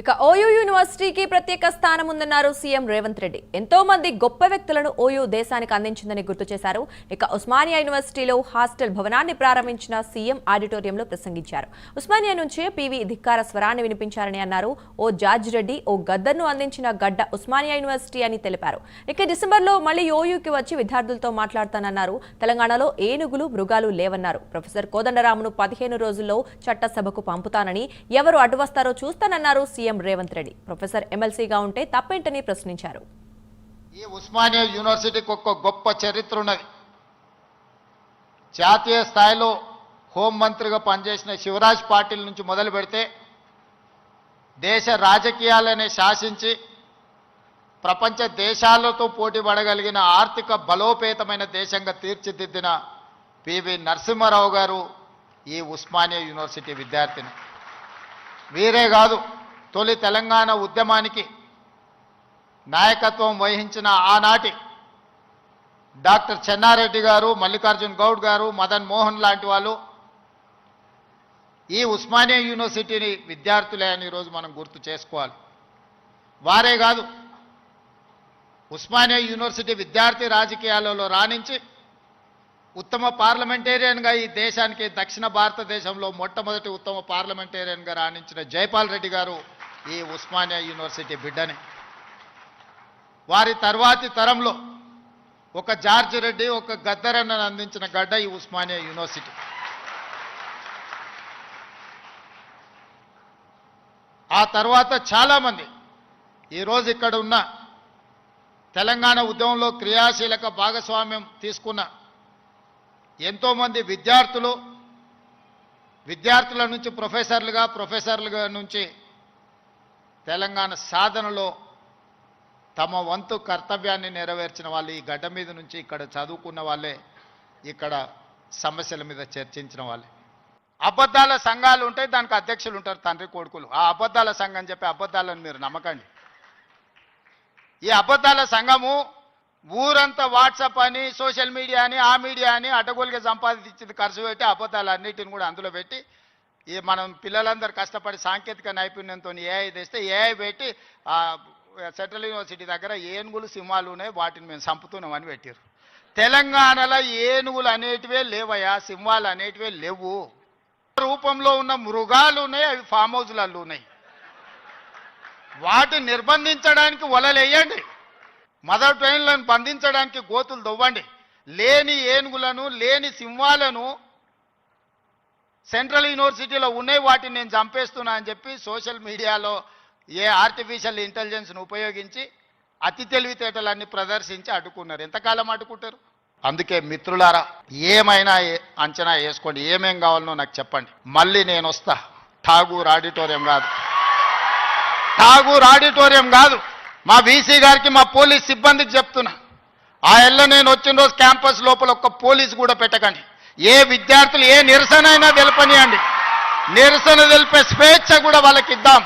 ఇక ఓయూ యూనివర్సిటీకి ప్రత్యేక స్థానం ఉందన్నారు సీఎం రేవంత్ రెడ్డి. ఎంతో మంది గొప్ప వ్యక్తులను ఓయూ దేశానికి అందించిందని గుర్తు చేశారు. ఇక ఉస్మానియా యూనివర్సిటీలో హాస్టల్ భవనాన్ని ప్రారంభించిన సీఎం ఆడిటోరియంలో ప్రసంగించారు. ఉస్మానియా నుంచే పీవీ ధిక్కార స్వరాన్ని వినిపించారని అన్నారు. ఓ జార్జ్ రెడ్డి ఓ గద్దర్ను అందించిన గడ్డ ఉస్మానియా యూనివర్సిటీ అని తెలిపారు. ఇక డిసెంబర్లో మళ్ళీ ఓయూకి వచ్చి విద్యార్థులతో మాట్లాడతానన్నారు. తెలంగాణలో ఏనుగులు మృగాలు లేవన్నారు. ప్రొఫెసర్ కోదండరామును పదిహేను రోజుల్లో చట్టసభకు పంపుతానని ఎవరు అడ్డు వస్తారో చూస్తానన్నారు సీఎం రేవంత్ రెడ్డి. ప్రొఫెసర్ ఎమ్మెల్సీగా ఉంటే తప్పేంటని ప్రశ్నించారు. ఈ ఉస్మానియా యూనివర్సిటీకి ఒక గొప్ప చరిత్ర ఉన్నది. జాతీయ స్థాయిలో హోంమంత్రిగా పనిచేసిన శివరాజ్ పాటిల్ నుంచి మొదలు పెడితే దేశ రాజకీయాలనే శాసించి ప్రపంచ దేశాలతో పోటీ పడగలిగిన ఆర్థిక బలోపేతమైన దేశంగా తీర్చిదిద్దిన పివి నరసింహారావు గారు ఈ ఉస్మానియా యూనివర్సిటీ విద్యార్థిని. వీరే కాదు తొలి తెలంగాణ ఉద్యమానికి నాయకత్వం వహించిన ఆనాటి డాక్టర్ చెన్నారెడ్డి గారు మల్లికార్జున్ గౌడ్ గారు మదన్ మోహన్ లాంటి వాళ్ళు ఈ ఉస్మానియా యూనివర్సిటీని విద్యార్థులే అని ఈరోజు మనం గుర్తు చేసుకోవాలి. వారే కాదు ఉస్మానియా యూనివర్సిటీ విద్యార్థి రాజకీయాలలో రాణించి ఉత్తమ పార్లమెంటేరియన్గా ఈ దేశానికి దక్షిణ భారతదేశంలో మొట్టమొదటి ఉత్తమ పార్లమెంటేరియన్గా రాణించిన జైపాల్ రెడ్డి గారు ఈ ఉస్మానియా యూనివర్సిటీ బిడ్డని. వారి తర్వాతి తరంలో ఒక జార్జ్ రెడ్డి ఒక గద్దరన్నను అందించిన గడ్డ ఈ ఉస్మానియా యూనివర్సిటీ. ఆ తర్వాత చాలామంది ఈరోజు ఇక్కడ ఉన్న తెలంగాణ ఉద్యమంలో క్రియాశీలక భాగస్వామ్యం తీసుకున్న ఎంతోమంది విద్యార్థులు విద్యార్థుల నుంచి ప్రొఫెసర్లుగా ప్రొఫెసర్లుగా నుంచి తెలంగాణ సాధనలో తమ వంతు కర్తవ్యాన్ని నెరవేర్చిన వాళ్ళు ఈ గడ్డ మీద నుంచి ఇక్కడ చదువుకున్న వాళ్ళే ఇక్కడ సమస్యల మీద చర్చించిన వాళ్ళే. అబద్ధాల సంఘాలు ఉంటాయి దానికి అధ్యక్షులు ఉంటారు తండ్రి కొడుకులు. ఆ అబద్ధాల సంఘం చెప్పి అబద్ధాలను మీరు నమ్మకండి. ఈ అబద్ధాల సంఘము ఊరంతా వాట్సాప్ అని సోషల్ మీడియా అని ఆ మీడియా అని అడ్డగోలుగా సంపాదించింది ఖర్చు పెట్టి అబద్ధాలు అన్నిటిని కూడా అందులో పెట్టి ఈ మనం పిల్లలందరూ కష్టపడి సాంకేతిక నైపుణ్యంతో ఏఐ తెస్తే ఏఐ పెట్టి సెంట్రల్ యూనివర్సిటీ దగ్గర ఏనుగులు సింహాలు ఉన్నాయి. వాటిని మేము చంపుతున్నామని పెట్టారు తెలంగాణలో ఏనుగులు అనేటివే లేవయ్యా సింహాలు అనేటివే లేవు. రూపంలో ఉన్న మృగాలు ఉన్నాయి అవి ఫామ్ హౌస్లలో ఉన్నాయి. వాటిని నిర్బంధించడానికి వలలేయండి. మదర్ ట్రైన్లను బంధించడానికి గోతులు దవ్వండి లేని ఏనుగులను లేని సింహాలను సెంట్రల్ యూనివర్సిటీలో ఉన్నాయి వాటిని నేను చంపేస్తున్నా అని చెప్పి సోషల్ మీడియాలో ఏ ఆర్టిఫిషియల్ ఇంటెలిజెన్స్ను ఉపయోగించి అతి తెలివితేటలన్నీ ప్రదర్శించి అడ్డుకున్నారు. ఎంతకాలం అడ్డుకుంటారు? అందుకే మిత్రులారా ఏమైనా ఏ- అంచనా వేసుకోండి. ఏమేం కావాలనో నాకు చెప్పండి. మళ్ళీ నేను వస్తా. ఠాగూర్ ఆడిటోరియం కాదు. ఠాగూర్ ఆడిటోరియం కాదు. మా వీసీ గారికి మా పోలీస్ సిబ్బందికి చెప్తున్నా. ఆ ఎల్ల నేను వచ్చిన రోజు క్యాంపస్ లోపల ఒక్క పోలీస్ కూడా పెట్టకండి. ఏ విద్యార్థులు ఏ నిరసన అయినా తెలపనియండి. నిరసన తెలిపే స్వేచ్ఛ కూడా వాళ్ళకి ఇద్దాం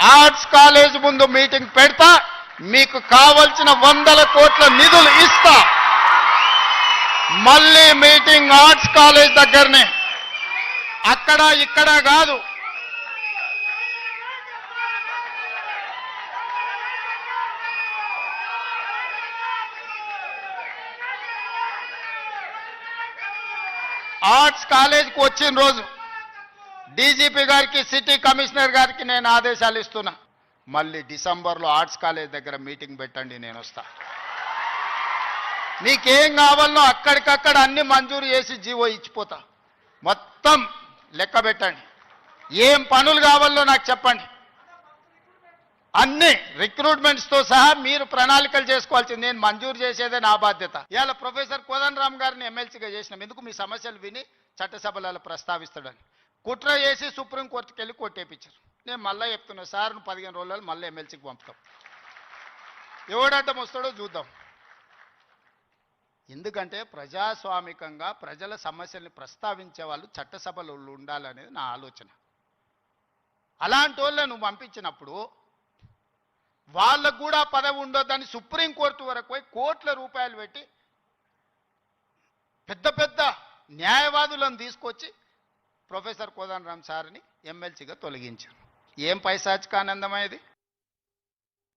ఆర్ట్స్ కాలేజ్ ముందు మీటింగ్ పెడతా మీకు కావలసిన వందల కోట్ల నిధులు ఇస్తా. మళ్ళీ మీటింగ్ ఆర్ట్స్ కాలేజ్ దగ్గరనే. అక్కడ ఇక్కడ కాదు. ఆర్ట్స్ కాలేజ్కి వచ్చిన రోజు డీజీపీ గారికి సిటీ కమిషనర్ గారికి నేను ఆదేశాలు ఇస్తున్నా. మళ్ళీ డిసెంబర్లో ఆర్ట్స్ కాలేజ్ దగ్గర మీటింగ్ పెట్టండి నేను వస్తా. నీకేం కావాలో అక్కడికక్కడ అన్ని మంజూరు చేసి జీవో ఇచ్చిపోతా. మొత్తం లెక్క పెట్టండి. ఏం పనులు కావాలో నాకు చెప్పండి. అన్ని రిక్రూట్మెంట్స్తో సహా మీరు ప్రణాళికలు చేసుకోవాల్సింది. నేను మంజూరు చేసేదే నా బాధ్యత. ఇవాళ ప్రొఫెసర్ కోదన్ రామ్ గారిని ఎమ్మెల్సీగా చేసినాం. ఎందుకు? మీ సమస్యలు విని చట్టసభలలో ప్రస్తావిస్తాడని. కుట్ర చేసి సుప్రీంకోర్టుకి వెళ్ళి కొట్టేపించారు నేను మళ్ళీ చెప్తున్నా సార్ పదిహేను రోజులు మళ్ళీ ఎమ్మెల్సీకి పంపుతాం. ఎవడడ్డం వస్తాడో చూద్దాం. ఎందుకంటే ప్రజాస్వామికంగా ప్రజల సమస్యల్ని ప్రస్తావించే వాళ్ళు చట్టసభలో ఉండాలనేది నా ఆలోచన. అలాంటి వాళ్ళని నువ్వు పంపించినప్పుడు వాళ్ళకు కూడా పదవి ఉండొద్దని సుప్రీంకోర్టు వరకు పోయి కోట్ల రూపాయలు పెట్టి పెద్ద పెద్ద న్యాయవాదులను తీసుకొచ్చి ప్రొఫెసర్ కోదండరామ్ సార్ని ఎమ్మెల్సీగా తొలగించారు. ఏం పైశాచిక